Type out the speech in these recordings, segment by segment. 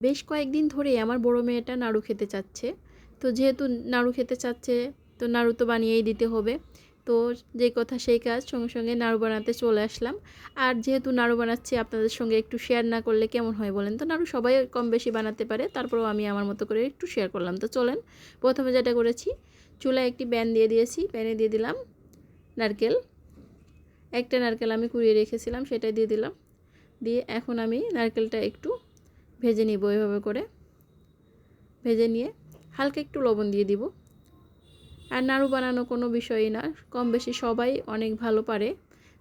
বেশ কয়েকদিন ধরেই আমার বড় মেয়েটা নাড়ু খেতে চাচ্ছে। তো যেহেতু নাড়ু খেতে চাচ্ছে, তো নাড়ু তো বানিয়েই দিতে হবে। তো যে কথা সেই কাজ, সঙ্গে সঙ্গে নাড়ু বানাতে চলে আসলাম। আর যেহেতু নাড়ু বানাচ্ছি, আপনাদের সঙ্গে একটু শেয়ার না করলে কেমন হয় বলেন তো? নাড়ু সবাই কম বেশি বানাতে পারে, তারপরেও আমি আমার মতো করে একটু শেয়ার করলাম। তো চলেন, প্রথমে যেটা করেছি, চুলায় একটি প্যান দিয়ে দিয়েছি। প্যানে দিয়ে দিলাম নারকেল। একটা নারকেল আমি কুড়িয়ে রেখেছিলাম, সেটাই দিয়ে দিলাম। দিয়ে এখন আমি নারকেলটা একটু ভেজে নিব এভাবে করে। ভেজে নিয়ে হালকা একটু লবণ দিয়ে দিব। আর নাড়ু বানানো কোনো বিষয়ই না কম বেশি সবাই অনেক ভালো পারে।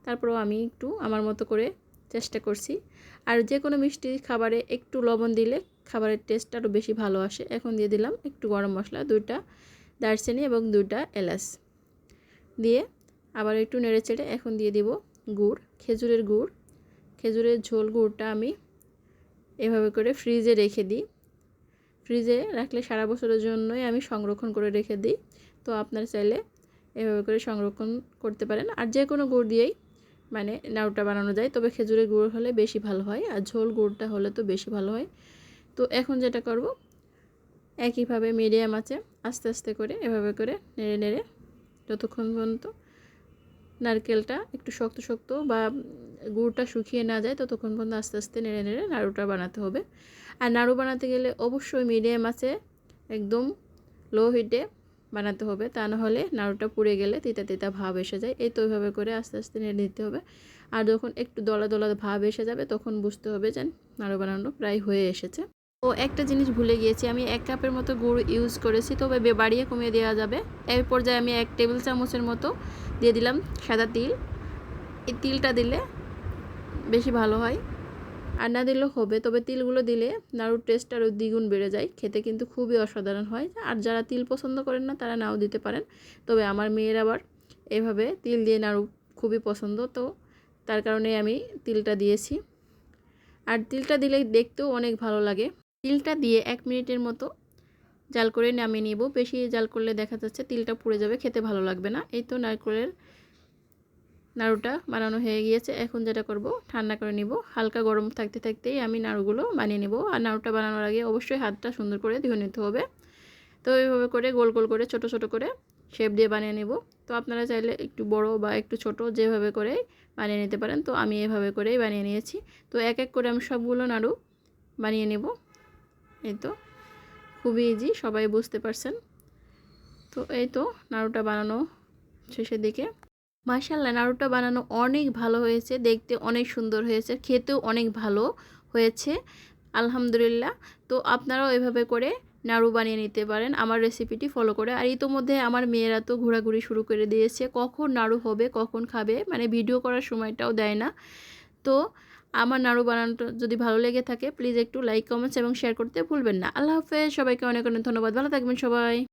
তারপরেও আমি একটু আমার মতো করে চেষ্টা করছি। আর যে কোনো মিষ্টি খাবারে একটু লবণ দিলে খাবারের টেস্ট আরও বেশি ভালো আসে। এখন দিয়ে দিলাম একটু গরম মশলা, দুইটা দারচিনি এবং দুইটা এলাচ। দিয়ে আবার একটু নেড়ে চেড়ে এখন দিয়ে দিব গুড়, খেজুরের গুড়। খেজুরের ঝোল গুড়টা আমি এভাবে করে ফ্রিজে রেখে দিই। ফ্রিজে রাখলে সারা বছরের জন্যই আমি সংরক্ষণ করে রেখে দিই। তো আপনার চাইলে এভাবে করে সংরক্ষণ করতে পারেন। আর যে কোনো গুড় দিয়েই মানে নাড়ুটা বানানো যায়। তবে খেজুরের গুড় হলে বেশি ভালো হয়। আর ঝোল গুড়টা হলে তো বেশি ভালো হয়। তো এখন যেটা করব, একইভাবে মিডিয়াম আছে আস্তে আস্তে করে এভাবে করে নেড়ে নেড়ে যতক্ষণ পর্যন্ত নারকেলটা একটু শক্ত শক্ত বা গুড়টা শুকিয়ে না যায়, ততক্ষণ পর্যন্ত আস্তে আস্তে নেড়ে নেড়ে নাড়ুটা বানাতে হবে। আর নাড়ু বানাতে গেলে অবশ্যই মিডিয়াম আছে, একদম লো হিটে বানাতে হবে। তা না হলে নাড়ুটা পুড়ে গেলে তিতা তিতা ভাব এসে যায়। এই তো ওইভাবে করে আস্তে আস্তে নেড়ে দিতে হবে। আর যখন একটু দলা দলা ভাব এসে যাবে, তখন বুঝতে হবে যে নাড়ু বানানো প্রায় হয়ে এসেছে। ও একটা জিনিস ভুলে গিয়েছি, আমি এক কাপের মতো গুড় ইউজ করেছি, তবে বাড়িয়ে কমিয়ে দেওয়া যাবে। এর পর্যায়ে আমি এক টেবিল চামচের মতো দিয়ে দিলাম সাদা তিল। এই তিলটা দিলে বেশি ভালো হয়। আর না দিলেও হবে, তবে তিলগুলো দিলে নাড়ুর টেস্ট আরও দ্বিগুণ বেড়ে যায়। খেতে কিন্তু খুবই অসাধারণ হয়। আর যারা তিল পছন্দ করেন না, তারা নাও দিতে পারেন। তবে আমার মেয়ের আবার এভাবে তিল দিয়ে নাড়ু খুবই পছন্দ, তো তার কারণে আমি তিলটা দিয়েছি। আর তিলটা দিলে দেখতেও অনেক ভালো লাগে। তিলটা দিয়ে এক মিনিটের মতো জাল করে নামিয়ে নিব। বেশি জাল করলে দেখা যাচ্ছে তিলটা পুড়ে যাবে, খেতে ভালো লাগবে না। এই তো নারকেলের নাড়ুটা বানানো হয়ে গিয়েছে। এখন যেটা করব, ঠান্ডা করে নিব। হালকা গরম থাকতে থাকতেই আমি নাড়ুগুলো বানিয়ে নিব। আর নাড়ুটা বানানোর আগে অবশ্যই হাতটা সুন্দর করে ধুয়ে নিতে হবে। তো এইভাবে করে গোল গোল করে, ছোট ছোট করে শেপ দিয়ে বানিয়ে নেব। তো আপনারা চাইলে একটু বড় বা একটু ছোট যেভাবে করে বানিয়ে নিতে পারেন। তো আমি এভাবে করেই বানিয়ে নিয়েছি। তো এক এক করে আমি সবগুলো নাড়ু বানিয়ে নেব। এই তো, খুবই ইজি সবাই বুঝতে পারছেন। তো এই তো, নাড়ুটা বানানো শেষের দিকে। মার্শাল্লাহ নাড়ুটা বানানো অনেক ভালো হয়েছে, দেখতে অনেক সুন্দর হয়েছে, খেতেও অনেক ভালো হয়েছে, আলহামদুলিল্লাহ। তো আপনারাও এভাবে করে নাড়ু বানিয়ে নিতে পারেন, আমার রেসিপিটি ফলো করে। আর ইতোমধ্যে আমার মেয়েরা তো ঘোরাঘুরি শুরু করে দিয়েছে, কখন নাড়ু হবে, কখন খাবে মানে ভিডিও করার সময়টাও দেয় না। তো আমার নাড়ু বানানোটা যদি ভালো লেগে থাকে প্লিজ একটু লাইক কমেন্টস এবং শেয়ার করতে ভুলবেন না। আল্লাহ হাফেজ, সবাইকে অনেক অনেক ধন্যবাদ। ভালো থাকবেন সবাই।